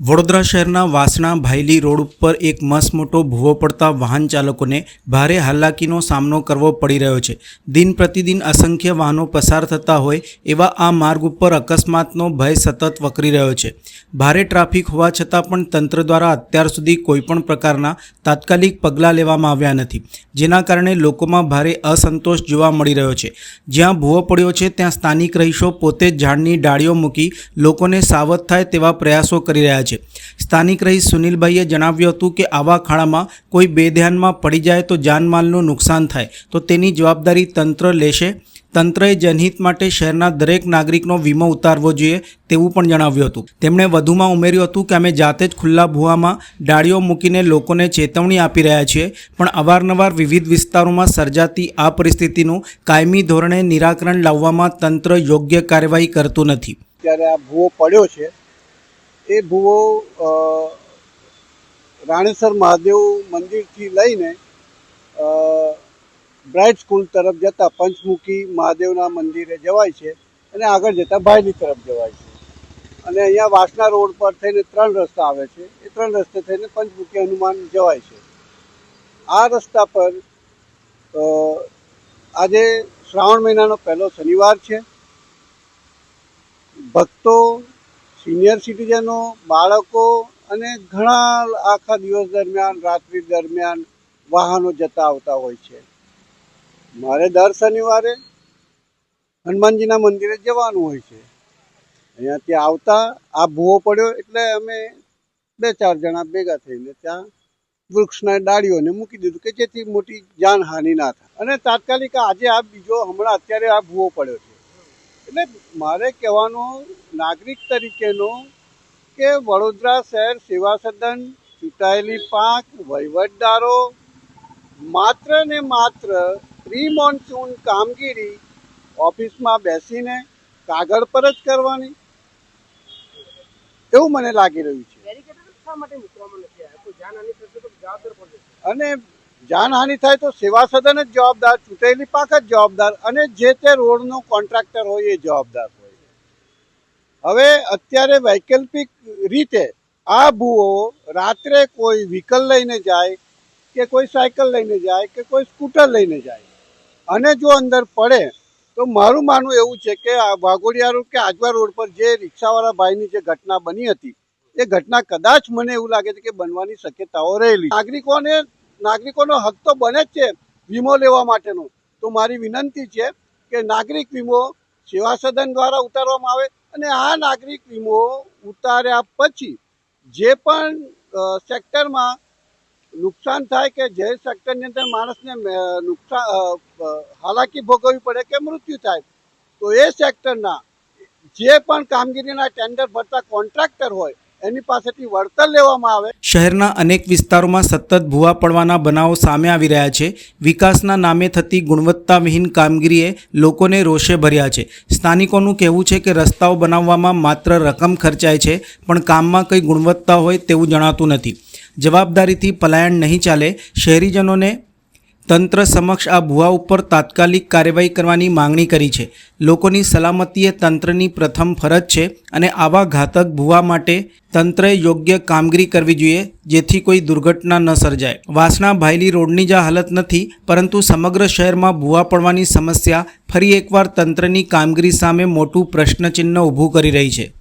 વડોદરા શહેરના વાસણા ભાયલી રોડ ઉપર એક મસ્ત મોટો ભૂવો પડતા વાહન ચાલકોને ભારે હાલાકીનો સામનો કરવો પડી રહ્યો છે. દિન પ્રતિદિન અસંખ્ય વાહનો પસાર થતા હોય એવા આ માર્ગ ઉપર અકસ્માતનો ભય સતત વકરી રહ્યો છે. ભારે ટ્રાફિક હોવા છતાં પણ તંત્ર દ્વારા અત્યાર સુધી કોઈપણ પ્રકારના તાત્કાલિક પગલાં લેવામાં આવ્યા નથી. જેના કારણે લોકોમાં ભારે અસંતોષ જોવા મળી રહ્યો છે. જ્યાં ભૂવો પડ્યો છે ત્યાં સ્થાનિક રહીશો પોતે જ ઝાડની ડાળીઓ મૂકી લોકોને સાવધ થાય તેવા પ્રયાસો કરી રહ્યા છે. સ્થાનિક રહીશ સુનિલભાઈએ જણાવ્યું હતું કે આવા ખાડામાં કોઈ બેધ્યાનમાં પડી જાય તો જાનમાલનું નુકસાન થાય. તો તેની જવાબદારી તંત્ર લેશે. તંત્રએ જનહિત માટે શહેરના દરેક નાગરિકનો વીમો ઉતારવો જોઈએ તેવું પણ જણાવ્યું હતું. તેમણે વધુમાં ઉમેર્યું હતું કે અમે જાતે જ ખુલ્લા ભૂવામાં ડાળીઓ મૂકીને લોકોને ચેતવણી આપી રહ્યા છીએ, પણ અવારનવાર વિવિધ વિસ્તારોમાં સર્જાતી આ પરિસ્થિતિનું કાયમી ધોરણે નિરાકરણ લાવવામાં તંત્ર યોગ્ય કાર્યવાહી કરતું નથી. ત્યારે આ ભૂવો પડ્યો છે. એ ભૂવો રાણેશ્વર મહાદેવ મંદિરથી લઈને બ્રાઇટ સ્કૂલ તરફ જતા પંચમુખી મહાદેવના મંદિરે જવાય છે અને આગળ જતા ભાયલી તરફ જવાય છે. અને અહીંયા વાસના રોડ પર થઈને ત્રણ રસ્તા આવે છે. એ ત્રણ રસ્તે થઈને પંચમુખી હનુમાન જવાય છે. આ રસ્તા પર આજે શ્રાવણ મહિનાનો પહેલો શનિવાર છે. ભક્તો સિનિયર સિટીઝનો બાળકો અને ઘણા આખા દિવસ દરમિયાન, રાત્રિ દરમિયાન વાહનો જતા આવતા હોય છે. મારે દર શનિવારે હનુમાનજીના મંદિરે જવાનું હોય છે. અહીંયા ત્યાં આવતા, આ ભૂવો પડ્યો એટલે અમે બે ચાર જણા ભેગા થઈને ત્યાં વૃક્ષના ડાળીઓને મૂકી દીધું કે જેથી મોટી જાનહાનિ ના થાય. અને તાત્કાલિક આજે આ બીજો હમણાં અત્યારે આ ભૂવો પડ્યો છે. એટલે મારે કહેવાનું નાગરિક તરીકેનો કે વડોદરા શહેર સેવા સદન ચૂંટાયેલી પાંખ વહીવટદારો માત્ર ને માત્ર પ્રી મોન્સૂન કામગીરી ઓફિસમાં બેસીને કાગળ પર જ કરવાની. એવું મને લાગી રહ્યું છે. અને જાનહાનિ થાય તો સેવા સદન જ જવાબદાર ચૂંટાયેલી પાક જ જવાબદાર અને જે તે રોડનો કોન્ટ્રાક્ટર હોય એ જવાબદાર હોય. હવે અત્યારે વૈકલ્પિક રીતે આ ભૂવો રાત્રે કોઈ વ્હીકલ લઈને જાય કે કોઈ સાયકલ લઈને જાય કે કોઈ સ્કૂટર લઈને જાય અને જો અંદર પડે તો મારું માનવું એવું છે કે આ વાઘોડિયા રોડ કે આજવા રોડ પર જે રિક્ષાવાળા ભાઈની જે ઘટના બની હતી, એ ઘટના કદાચ મને એવું લાગે છે કે બનવાની શક્યતાઓ રહેલી નાગરિકોને નાગરિકોનો હક તો બને જ છે વીમો લેવા માટેનો. તો મારી વિનંતી છે કે નાગરિક વીમો સેવા સદન દ્વારા ઉતારવામાં આવે અને આ નાગરિક વીમો ઉતાર્યા પછી જે પણ સેક્ટરમાં નુકસાન થાય કે જે સેક્ટરની અંદર માણસને નુકસાન હાલાકી ભોગવવી પડે કે મૃત્યુ થાય, તો એ સેક્ટરના જે પણ કામગીરીના ટેન્ડર ભરતા કોન્ટ્રાક્ટર હોય એની પાસેથી વળતર લેવામાં આવે. શહેરના અનેક વિસ્તારોમાં સતત ભૂવા પડવાના બનાવો સામે આવી રહ્યા છે. વિકાસના નામે થતી ગુણવત્તાવિહીન કામગીરીએ લોકોને રોષે ભર્યા છે. સ્થાનિકોનું કહેવું છે કે રસ્તાઓ બનાવવામાં માત્ર રકમ ખર્ચાય છે, પણ કામમાં કંઈ ગુણવત્તા હોય તેવું જણાતું નથી. જવાબદારીથી પલાયન નહીં ચાલે, શહેરીજનોને તંત્ર સમક્ષ આ ભૂવા ઉપર તાત્કાલિક કાર્યવાહી કરવાની માંગણી કરી છે. લોકોની સલામતી એ તંત્રની પ્રથમ ફરજ છે અને આવા ઘાતક ભૂવા માટે તંત્રએ યોગ્ય કામગીરી કરવી જોઈએ, જેથી કોઈ દુર્ઘટના ન સર્જાય. વાસણા ભાયલી રોડની જ હાલત નથી, પરંતુ સમગ્ર શહેરમાં ભૂવા પડવાની સમસ્યા ફરી એકવાર તંત્રની કામગીરી સામે મોટું પ્રશ્નચિહ્ન ઊભું કરી રહી છે.